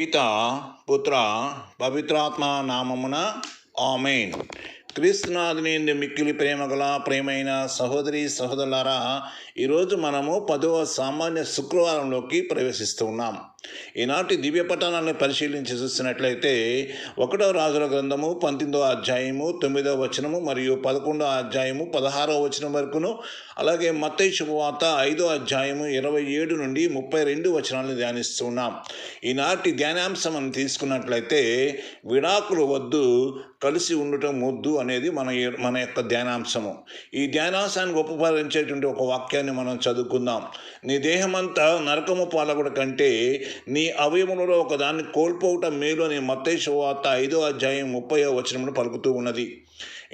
పిత పుత్ర పవిత్రాత్మ నామమున ఆమెన్. క్రీస్తునాథుని మిక్కిలి ప్రేమ గల ప్రేమైన సహోదరి సహోదరులారా ఈరోజు మనము పదవ సామాన్య శుక్రవారంలోకి ప్రవేశిస్తున్నాం ఈనాటి దివ్య పట్టణాలను పరిశీలించి చూసినట్లయితే ఒకటో రాజుల గ్రంథము పంతొమ్మిదవ అధ్యాయము తొమ్మిదో వచనము మరియు పదకొండవ అధ్యాయము పదహారవ వచనం వరకును అలాగే మత్తయి శుభవార్త ఐదో అధ్యాయము ఇరవై ఏడు నుండి ముప్పై రెండు వచనాలను ధ్యానిస్తున్నాం. ఈనాటి ధ్యానాంశం మనం తీసుకున్నట్లయితే విడాకులు వద్దు కలిసి ఉండటం వద్దు అనేది మన మన యొక్క ధ్యానాంశము. ఈ ధ్యానాంశాన్ని గొప్పపరించేటువంటి ఒక వాక్యాన్ని మనం చదువుకుందాం. నీ దేహమంతా నరకము పాలకుడు కంటే నీ అవయములలో ఒకదాన్ని కోల్పోవటం మేలు అని మత్తయి శువార్త ఐదో అధ్యాయం ముప్పై వచనమును పలుకుతూ ఉన్నది.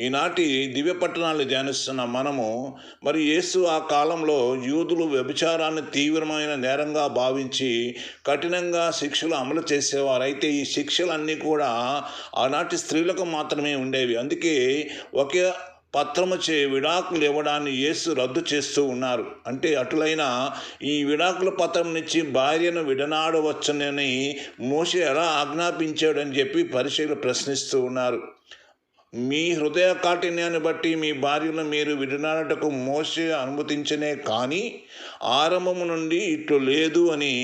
ఈనాటి దివ్య పట్టణాలు ధ్యానిస్తున్న మనము మరి యేసు ఆ కాలంలో యూదులు వ్యభిచారాన్ని తీవ్రమైన నేరంగా భావించి కఠినంగా శిక్షలు అమలు చేసేవారైతే ఈ శిక్షలన్నీ కూడా ఆనాటి స్త్రీలకు మాత్రమే ఉండేవి. అందుకే ఒకే పత్రము చే విడాకులు ఇవ్వడాన్ని యేసు రద్దు చేస్తూ ఉన్నారు. అంటే అటులైన ఈ విడాకుల పత్రం నుంచి భార్యను విడనాడవచ్చునని మోస ఎలా ఆజ్ఞాపించాడని చెప్పి పరిశీలు ప్రశ్నిస్తూ ఉన్నారు. మీ హృదయ కాఠిన్యాన్ని బట్టి మీ భార్యను మీరు విడనాడటకు మోసే అనుమతించనే కానీ ఆరంభము నుండి ఇట్లు లేదు అని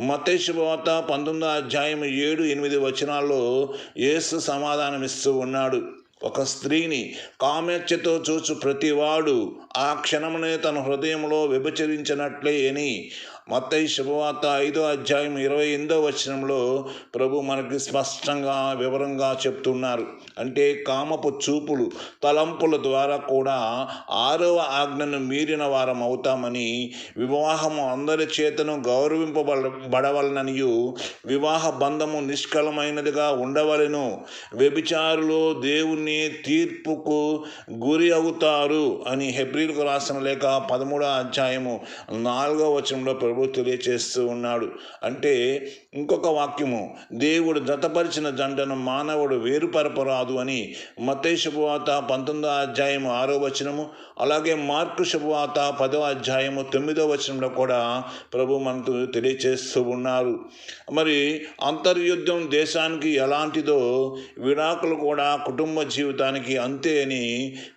మతేశుభవార్త పంతొమ్మిదో అధ్యాయం ఏడు ఎనిమిది వచనాల్లో యేసు సమాధానమిస్తూ ఉన్నాడు. ఒక స్త్రీని కామెచ్చతో చూచు ప్రతివాడు ఆ క్షణమునే తన హృదయంలో విభచరించినట్లే అని మత్తయి శుభవార్త ఐదో అధ్యాయం ఇరవై ఎనిమిదో వచనంలో ప్రభు మనకి స్పష్టంగా వివరంగా చెప్తున్నారు. అంటే కామపు చూపులు తలంపుల ద్వారా కూడా ఆరవ ఆజ్ఞను మీరిన వారం అవుతామని వివాహము అందరి చేతను గౌరవింపబడవలననియు వివాహ బంధము నిష్కలమైనదిగా ఉండవలను. వ్యభిచారులో దేవుని తీర్పుకు గురి అవుతారు అని హెబ్రిల్కు రాసిన లేక పదమూడో అధ్యాయము నాలుగో వచనంలో ప్రభు తెలియచేస్తూ ఉన్నాడు. అంటే ఇంకొక వాక్యము దేవుడు జతపరిచిన జంటను మానవుడు వేరుపరపరాదు అని మత్తయి శుభవాత పంతొమ్మిదో అధ్యాయము ఆరో వచనము అలాగే మార్కు శుభవాత పదో అధ్యాయము తొమ్మిదో వచనంలో కూడా ప్రభు మనకు తెలియచేస్తూ ఉన్నారు. మరి అంతర్యుద్ధం దేశానికి ఎలాంటిదో విడాకులు కూడా కుటుంబ జీవితానికి అంతే అని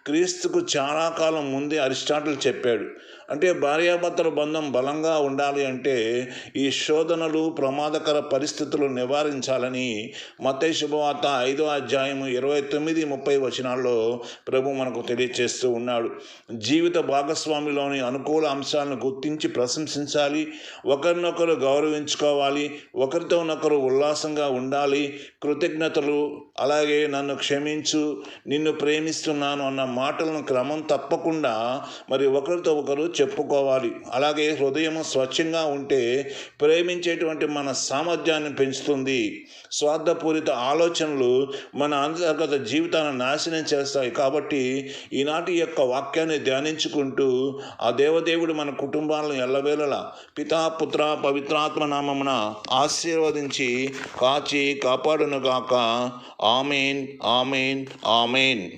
క్రీస్తుకు చాలా కాలం ముందే అరిస్టాటిల్ చెప్పాడు. అంటే భార్యాభర్తల బంధం బలంగా ఉండాలి అంటే ఈ శోధనలు ప్రమాదకర పరిస్థితులు నివారించాలని మత్తయి శుభవార్త ఐదో అధ్యాయము ఇరవై తొమ్మిది ముప్పై వచనాల్లో ప్రభు మనకు తెలియచేస్తూ ఉన్నాడు. జీవిత భాగస్వామిలోని అనుకూల అంశాలను గుర్తించి ప్రశంసించాలి. ఒకరినొకరు గౌరవించుకోవాలి. ఒకరితో ఒకరు ఉల్లాసంగా ఉండాలి. కృతజ్ఞతలు అలాగే నన్ను క్షమించు నిన్ను ప్రేమిస్తున్నాను అన్న మాటలను క్రమం తప్పకుండా మరి ఒకరితో ఒకరు చెప్పుకోవాలి. అలాగే హృదయం స్వచ్ఛంగా ఉంటే ప్రేమించేటువంటి మన సామర్థ్యాన్ని పెంచుతుంది. స్వార్థపూరిత ఆలోచనలు మన అంతర్గత జీవితాన్ని నాశనం చేస్తాయి. కాబట్టి ఈనాటి యొక్క వాక్యాన్ని ధ్యానించుకుంటూ ఆ దేవదేవుడు మన కుటుంబాలను ఎల్లవేళలా పితా పుత్ర పవిత్రాత్మ నామమున ఆశీర్వదించి కాచి కాపాడునుగాక. Amen amen amen.